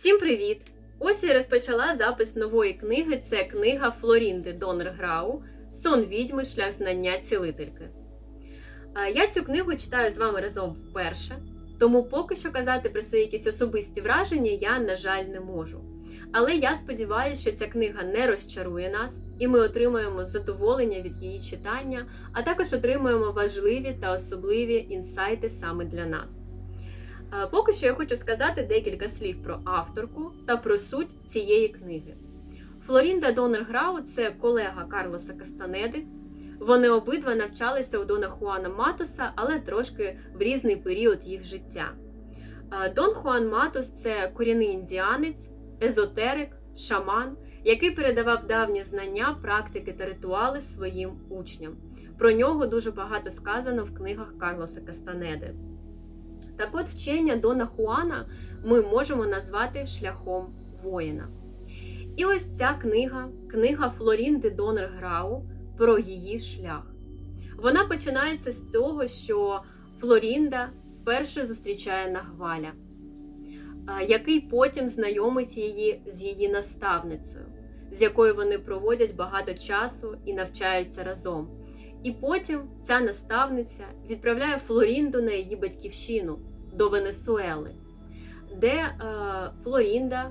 Всім привіт! Ось я розпочала запис нової книги. Це книга Флорінди Донер-Грау Сон відьми, шлях знання цілительки. Е, Я цю книгу читаю з вами разом вперше, тому поки що казати про свої якісь особисті враження я, на жаль, не можу. Але я сподіваюся, що ця книга не розчарує нас, і ми отримаємо задоволення від її читання, а також отримаємо важливі та особливі інсайти саме для нас. Е, Поки що я хочу сказати декілька слів про авторку та про суть цієї книги. Флорінда Донер Грау це колега Карлоса Кастанеди. Вони обидва навчалися у Дона Хуана Матоса, але трошки в різний період їх життя. Е, Дон Хуан Матос це корінний індіанець, езотерик, шаман, який передавав давні знання, практики та ритуали своїм учням. Про нього дуже багато сказано в книгах Карлоса Кастанеди. Так от вчення Дона Хуана ми можемо назвати шляхом воїна. І ось ця книга, книга Флорінди Донер Грау про її шлях. Вона починається з того, що Флорінда вперше зустрічає Нагваля, який потім знайомить її з її наставницею, з якою вони проводять багато часу і навчаються разом. І потім ця наставниця відправляє Флорінду на її батьківщину до Венесуели, де е, Флорінда,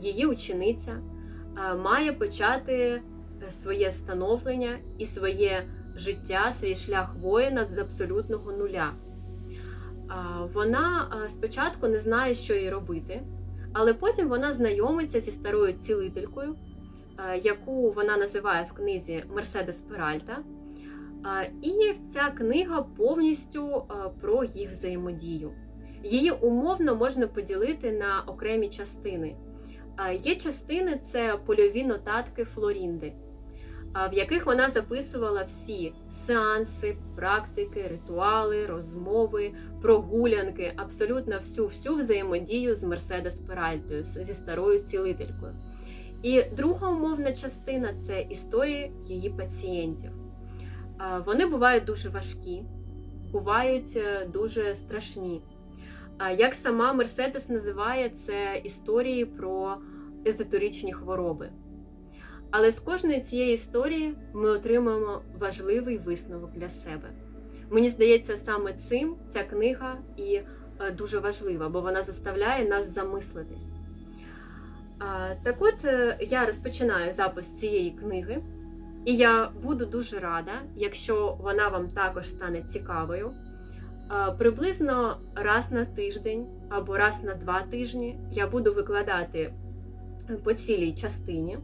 її учениця, е, має почати е, своє становлення і своє життя, свій шлях воїна з абсолютного нуля. Е, Вона е, спочатку не знає, що їй робити, але потім вона знайомиться зі старою цілителькою, е, яку вона називає в книзі Мерседес Перальта. І ця книга повністю про їх взаємодію. Її умовно можна поділити на окремі частини. Є частини це польові нотатки Флорінди, в яких вона записувала всі сеанси, практики, ритуали, розмови, прогулянки, абсолютно всю всю взаємодію з Мерседес Перальтою, зі старою цілителькою. І друга умовна частина це історії її пацієнтів. Вони бувають дуже важкі, бувають е, дуже страшні. Як сама Мерседес називає це історії про езотеричні хвороби. Але з кожної цієї історії ми отримаємо важливий висновок для себе. Мені здається, саме цим ця книга і е, дуже важлива, бо вона заставляє нас замислитись. Так от е, я розпочинаю запис цієї книги, і я буду дуже рада, якщо вона вам також стане цікавою. Приблизно раз на тиждень або раз на два тижні я буду викладати по цілій частині.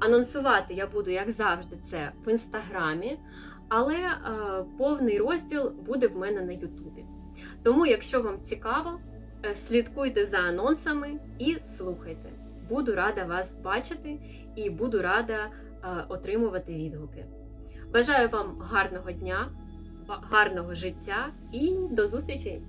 Анонсувати я буду, як завжди, це в інстаграмі, але е, повний розділ буде в мене на Ютубі. Тому, якщо вам цікаво, е, слідкуйте за анонсами і слухайте. Буду рада вас бачити і буду рада е, отримувати відгуки. Бажаю вам гарного дня, гарного життя і до зустрічі!